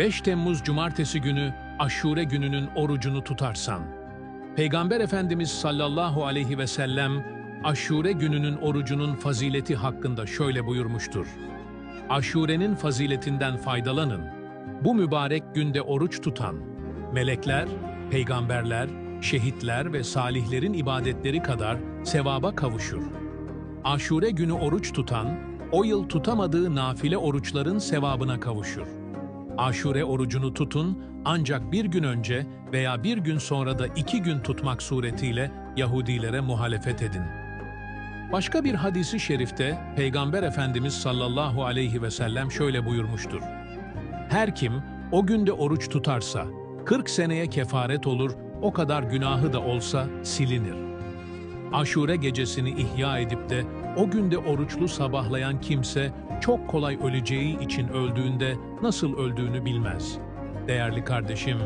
5 Temmuz Cumartesi günü Aşure gününün orucunu tutarsan. Peygamber Efendimiz sallallahu aleyhi ve sellem Aşure gününün orucunun fazileti hakkında şöyle buyurmuştur. Aşurenin faziletinden faydalanın. Bu mübarek günde oruç tutan, melekler, peygamberler, şehitler ve salihlerin ibadetleri kadar sevaba kavuşur. Aşure günü oruç tutan, o yıl tutamadığı nafile oruçların sevabına kavuşur. Aşure orucunu tutun ancak bir gün önce veya bir gün sonra da iki gün tutmak suretiyle Yahudilere muhalefet edin. Başka bir hadisi şerifte Peygamber Efendimiz sallallahu aleyhi ve sellem şöyle buyurmuştur. Her kim o günde oruç tutarsa 40 seneye kefaret olur, o kadar günahı da olsa silinir. Aşure gecesini ihya edip de o günde oruçlu sabahlayan kimse çok kolay öleceği için öldüğünde nasıl öldüğünü bilmez. Değerli kardeşim,